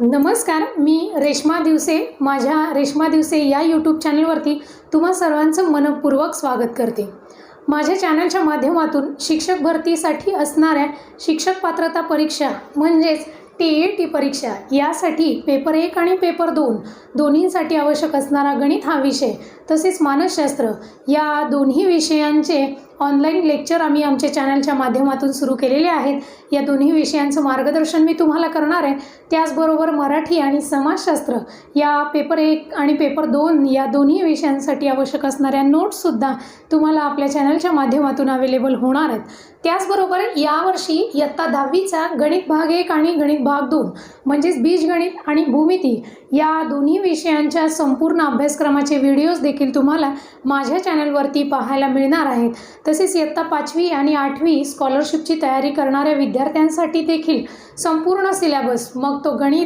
नमस्कार मी रेश्मा दिवसे माझ्या रेश्मा दिवसे या यूट्यूब चॅनलवरती तुम्हा सर्वांचं मनपूर्वक स्वागत करते. माझ्या चॅनलच्या माध्यमातून शिक्षक भरतीसाठी असणाऱ्या शिक्षक पात्रता परीक्षा म्हणजेच टी ई टी परीक्षा यासाठी पेपर एक आणि पेपर दोन दोन्हींसाठी आवश्यक असणारा गणित हा विषय तसेच मानसशास्त्र या दोन्ही विषयांचे ऑनलाईन लेक्चर आम्ही आमच्या चॅनलच्या माध्यमातून सुरू केलेले आहेत. या दोन्ही विषयांचं मार्गदर्शन मी तुम्हाला करणार आहे. त्याचबरोबर मराठी आणि समाजशास्त्र या पेपर एक आणि पेपर दोन या दोन्ही विषयांसाठी आवश्यक असणाऱ्या नोट्ससुद्धा तुम्हाला आपल्या चॅनलच्या माध्यमातून अवेलेबल होणार आहेत. त्याचबरोबर यावर्षी इयत्ता दहावीचा गणित भाग एक आणि गणित भाग दोन म्हणजेच बीजगणित आणि भूमिती या दोन्ही विषयांच्या संपूर्ण अभ्यासक्रमाचे व्हिडिओज देखील तुम्हाला माझ्या चॅनलवरती पाहायला मिळणार आहेत. तसेच इयत्ता पाचवी आणि आठवी स्कॉलरशिपची तयारी करणाऱ्या विद्यार्थ्यांसाठी देखील संपूर्ण सिलेबस मग तो गणित